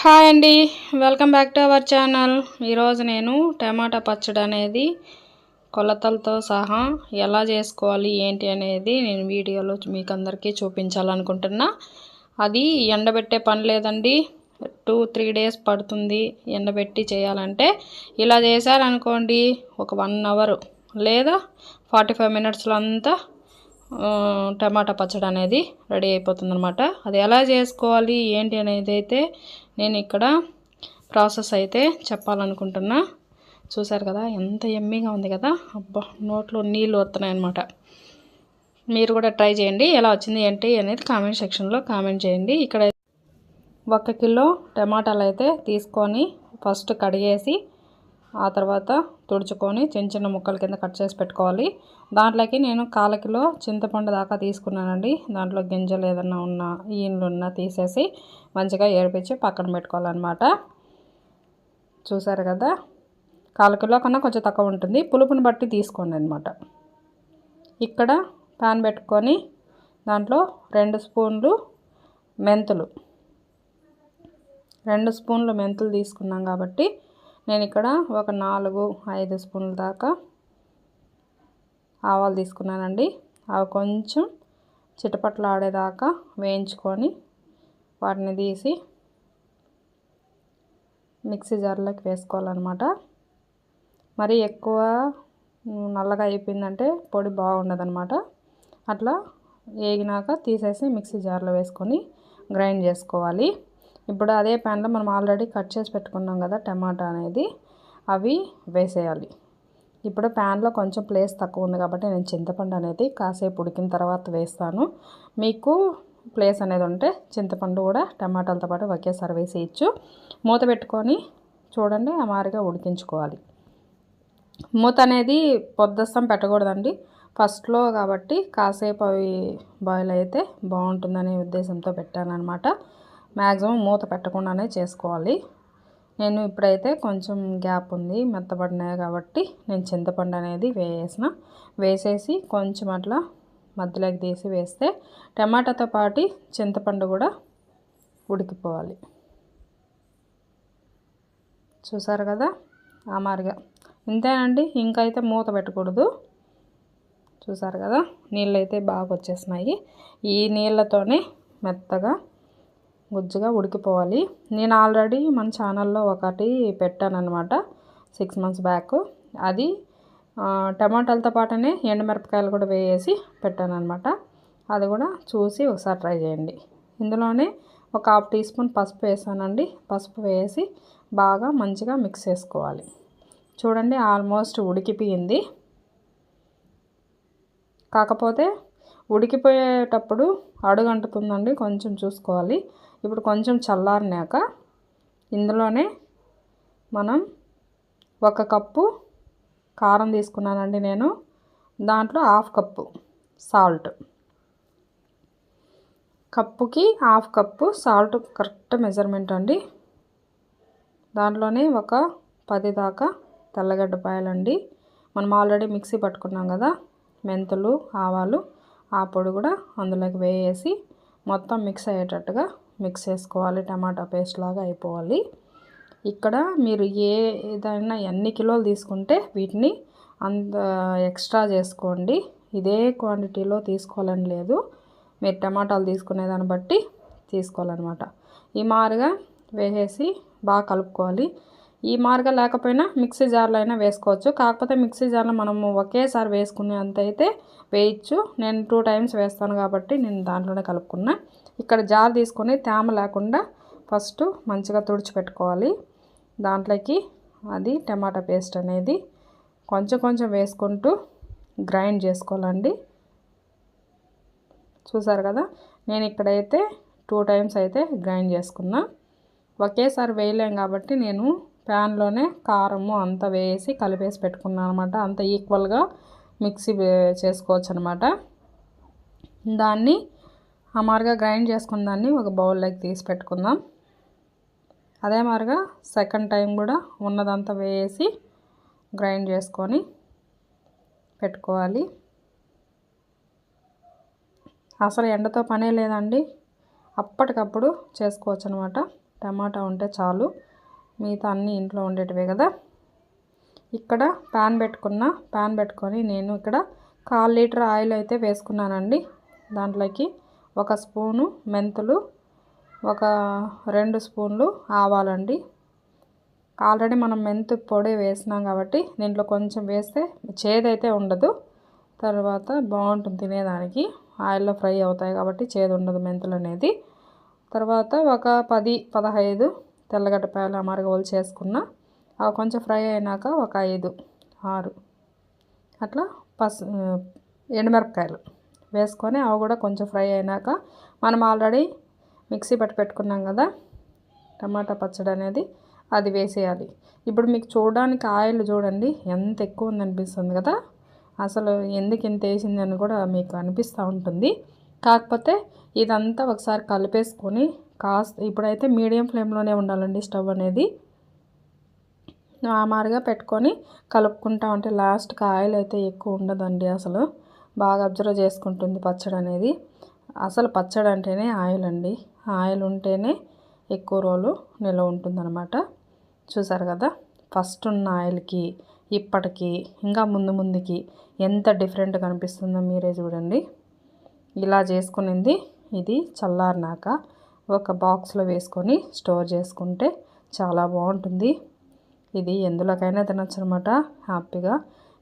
Hi అండి. Welcome back to our channel. ఈరోజు నేను టమాటా పచ్చడి అనేది కొలతలతో సహా ఎలా చేసుకోవాలి ఏంటి అనేది నేను వీడియోలో మీకు అందరికీ చూపించాలనుకుంటున్నా. అది ఎండబెట్టే పని లేదండి. టూ త్రీ డేస్ పడుతుంది ఎండబెట్టి చేయాలంటే. ఇలా చేశారనుకోండి ఒక వన్ అవర్ లేదా ఫార్టీ ఫైవ్ మినిట్స్లో అంతా టమాటా పచ్చడి అనేది రెడీ అయిపోతుందనమాట అది ఎలా చేసుకోవాలి ఏంటి అనేది అయితే నేను ఇక్కడ ప్రాసెస్ అయితే చెప్పాలనుకుంటున్నా. చూసారు కదా ఎంత ఎమ్మీగా ఉంది కదా. అబ్బా నోట్లో నీళ్ళు వస్తున్నాయి అనమాట మీరు కూడా ట్రై చేయండి ఎలా వచ్చింది ఏంటి అనేది కామెంట్ సెక్షన్లో కామెంట్ చేయండి. ఇక్కడ ఒక కిలో టమాటాలు అయితే తీసుకొని ఫస్ట్ కడిగేసి ఆ తర్వాత తుడుచుకొని చిన్న చిన్న ముక్కల కింద కట్ చేసి పెట్టుకోవాలి. దాంట్లోకి నేను కాల కిలో చింతపండు దాకా తీసుకున్నానండి. దాంట్లో గింజలు ఏదన్నా ఉన్నా ఈయనలు ఉన్నా తీసేసి మంచిగా ఏడిపించి పక్కన పెట్టుకోవాలన్నమాట. చూసారు కదా? కాల కిలో కన్నా కొంచెం తక్కువ ఉంటుంది. పులుపుని బట్టి తీసుకోండి అనమాట ఇక్కడ ప్యాన్ పెట్టుకొని దాంట్లో రెండు స్పూన్లు మెంతులు. రెండు స్పూన్లు మెంతులు తీసుకున్నాం కాబట్టి నేను ఇక్కడ ఒక నాలుగు ఐదు స్పూన్ల దాకా ఆవాలు తీసుకున్నానండి. అవి కొంచెం చిటపట్లు ఆడేదాకా వేయించుకొని వాటిని తీసి మిక్సీ జార్లోకి వేసుకోవాలన్నమాట. మరి ఎక్కువ నల్లగా అయిపోయిందంటే పొడి బాగుండదనమాట అట్లా వేగినాక తీసేసి మిక్సీ జార్లో వేసుకొని గ్రైండ్ చేసుకోవాలి. ఇప్పుడు అదే ప్యాన్లో మనం ఆల్రెడీ కట్ చేసి పెట్టుకున్నాం కదా టమాటా అనేది అవి వేసేయాలి. ఇప్పుడు ప్యాన్లో కొంచెం ప్లేస్ తక్కువ ఉంది కాబట్టి నేను చింతపండు అనేది కాసేపు ఉడికిన తర్వాత వేస్తాను. మీకు ప్లేస్ అనేది ఉంటే చింతపండు కూడా టమాటాలతో పాటు ఒకేసారి వేసేయచ్చు. మూత పెట్టుకొని చూడండి అమారిగా ఉడికించుకోవాలి. మూత అనేది పొద్దస్తం పెట్టకూడదండి. ఫస్ట్లో కాబట్టి కాసేపు అవి బాయిల్ అయితే బాగుంటుందనే ఉద్దేశంతో పెట్టాను అనమాట మ్యాక్సిమం మూత పెట్టకుండానే చేసుకోవాలి. నేను ఇప్పుడైతే కొంచెం గ్యాప్ ఉంది మెత్తబడినాయి కాబట్టి నేను చింతపండు అనేది వేసేసిన వేసేసి కొంచెం అట్లా మధ్యలోకి తీసి వేస్తే టమాటాతో పాటు చింతపండు కూడా ఉడికిపోవాలి. చూసారు కదా? ఆ మారిగా ఇంతేనండి ఇంకైతే మూత పెట్టకూడదు. చూసారు కదా? నీళ్ళు అయితే బాగా వచ్చేసినాయి. ఈ నీళ్ళతోనే మెత్తగా గుజ్జుగా ఉడికిపోవాలి. నేను ఆల్రెడీ మన ఛానల్లో ఒకటి పెట్టానమాట సిక్స్ మంత్స్ బ్యాక్ అది టమాటాలతో పాటునే ఎండుమిరపకాయలు కూడా వేసి పెట్టాను అనమాట అది కూడా చూసి ఒకసారి ట్రై చేయండి. ఇందులోనే ఒక హాఫ్ టీ స్పూన్ పసుపు వేసానండి. పసుపు వేసి బాగా మంచిగా మిక్స్ చేసుకోవాలి. చూడండి ఆల్మోస్ట్ ఉడికిపోయింది. కాకపోతే ఉడికిపోయేటప్పుడు అడుగంటుతుందండి. కొంచెం చూసుకోవాలి. ఇప్పుడు కొంచెం చల్లారినాక ఇందులోనే మనం ఒక కప్పు కారం తీసుకున్నానండి నేను. దాంట్లో హాఫ్ కప్పు సాల్ట్. కప్పుకి half cup salt correct measurement అండి. దాంట్లోనే ఒక పది దాకా తెల్లగడ్డపాయలండి మనం ఆల్రెడీ మిక్సీ పట్టుకున్నాం కదా. మెంతులు ఆవాలు ఆ పొడి కూడా అందులోకి వేసి మొత్తం మిక్స్ అయ్యేటట్టుగా మిక్స్ చేసుకోవాలి. టమాటా పేస్ట్ లాగా అయిపోవాలి. ఇక్కడ మీరు ఏ ఏదైనా ఎన్ని కిలోలు తీసుకుంటే వీటిని అంత ఎక్స్ట్రా చేసుకోండి. ఇదే క్వాంటిటీలో తీసుకోవాలని లేదు. మీరు టమాటాలు తీసుకునే దాన్ని బట్టి తీసుకోవాలన్నమాట. ఈ మారుగా వేసేసి బాగా కలుపుకోవాలి. ఈ మార్గం లేకపోయినా మిక్సీ జార్లో అయినా వేసుకోవచ్చు. కాకపోతే మిక్సీ జార్లో మనము ఒకేసారి వేసుకునే అంత అయితే వేయచ్చు. నేను టూ టైమ్స్ వేస్తాను కాబట్టి నేను దాంట్లోనే కలుపుకున్నా. ఇక్కడ జార్ తీసుకొని తేమ లేకుండా ఫస్ట్ మంచిగా తుడిచిపెట్టుకోవాలి. దాంట్లోకి అది టమాటా పేస్ట్ అనేది కొంచెం కొంచెం వేసుకుంటూ గ్రైండ్ చేసుకోవాలండి. చూసారు కదా? నేను ఇక్కడైతే టూ టైమ్స్ అయితే గ్రైండ్ చేసుకున్నా. ఒకేసారి వేయలేం కాబట్టి నేను ప్యాన్లోనే కారము అంతా వేసి కలిపేసి పెట్టుకున్నాను అనమాట అంత ఈక్వల్గా మిక్సీ చేసుకోవచ్చు అనమాట దాన్ని అమారుగా గ్రైండ్ చేసుకున్న దాన్ని ఒక బౌల్లోకి తీసి పెట్టుకుందాం. అదే మాదిరిగా సెకండ్ టైం కూడా ఉన్నదంతా వేసి గ్రైండ్ చేసుకొని పెట్టుకోవాలి. అసలు ఎండతో పనే లేదండి. అప్పటికప్పుడు చేసుకోవచ్చు అనమాట టమాటా ఉంటే చాలు. మిగతా అన్నీ ఇంట్లో ఉండేటివే కదా. ఇక్కడ ప్యాన్ పెట్టుకున్న ప్యాన్ పెట్టుకొని నేను ఇక్కడ కాల్ లీటర్ ఆయిల్ అయితే వేసుకున్నానండి. దాంట్లోకి ఒక స్పూను మెంతులు ఒక రెండు స్పూన్లు ఆవాలండి. ఆల్రెడీ మనం మెంతు పొడి వేసినాం కాబట్టి దీంట్లో కొంచెం వేస్తే చేదైతే ఉండదు. తర్వాత బాగుంటుంది తినేదానికి. ఆయిల్లో ఫ్రై అవుతాయి కాబట్టి చేదు ఉండదు మెంతులు అనేది తర్వాత ఒక పది పదహైదు తెల్లగడ్డపాయలు అమరగోలు చేసుకున్న అవి కొంచెం ఫ్రై అయినాక ఒక ఐదు ఆరు అట్లా పసు ఎండుమిరపకాయలు వేసుకొని అవి కూడా కొంచెం ఫ్రై అయినాక మనం ఆల్రెడీ మిక్సీ పట్టి పెట్టుకున్నాం కదా టమాటా పచ్చడి అనేది అది వేసేయాలి. ఇప్పుడు మీకు చూడడానికి ఆయిల్ చూడండి ఎంత ఎక్కువ ఉంది అనిపిస్తుంది కదా అసలు ఎందుకు ఇంత వేసిందని కూడా మీకు అనిపిస్తూ ఉంటుంది. కాకపోతే ఇదంతా ఒకసారి కలిపేసుకొని కాస్త ఇప్పుడైతే మీడియం ఫ్లేమ్లోనే ఉండాలండి స్టవ్ అనేది. మామారుగా పెట్టుకొని కలుపుకుంటా ఉంటే లాస్ట్కి ఆయిల్ అయితే ఎక్కువ ఉండదండి అసలు. బాగా అబ్జర్వ్ చేసుకుంటుంది పచ్చడి అనేది. అసలు పచ్చడి అంటేనే ఆయిల్ అండి ఆయిల్ ఉంటేనే ఎక్కువ రోజులు నిల్వ ఉంటుందన్నమాట. చూసారు కదా? ఫస్ట్ ఉన్న ఆయిల్కి ఇప్పటికి ఇంకా ముందు ముందుకి ఎంత డిఫరెంట్ కనిపిస్తుందో మీరే చూడండి. ఇలా చేసుకునింది. ఇది చల్లారినాక ఒక బాక్స్లో వేసుకొని స్టోర్ చేసుకుంటే చాలా బాగుంటుంది. ఇది ఎందులోకైనా తినొచ్చు అనమాట హ్యాపీగా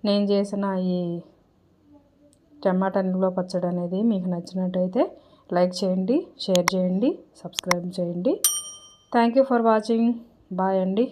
నేను చేసిన ఈ టమాటా నిల్వ పచ్చడి అనేది మీకు నచ్చినట్టయితే లైక్ చేయండి షేర్ చేయండి సబ్స్క్రైబ్ చేయండి. Thank you for watching. Bye అండి.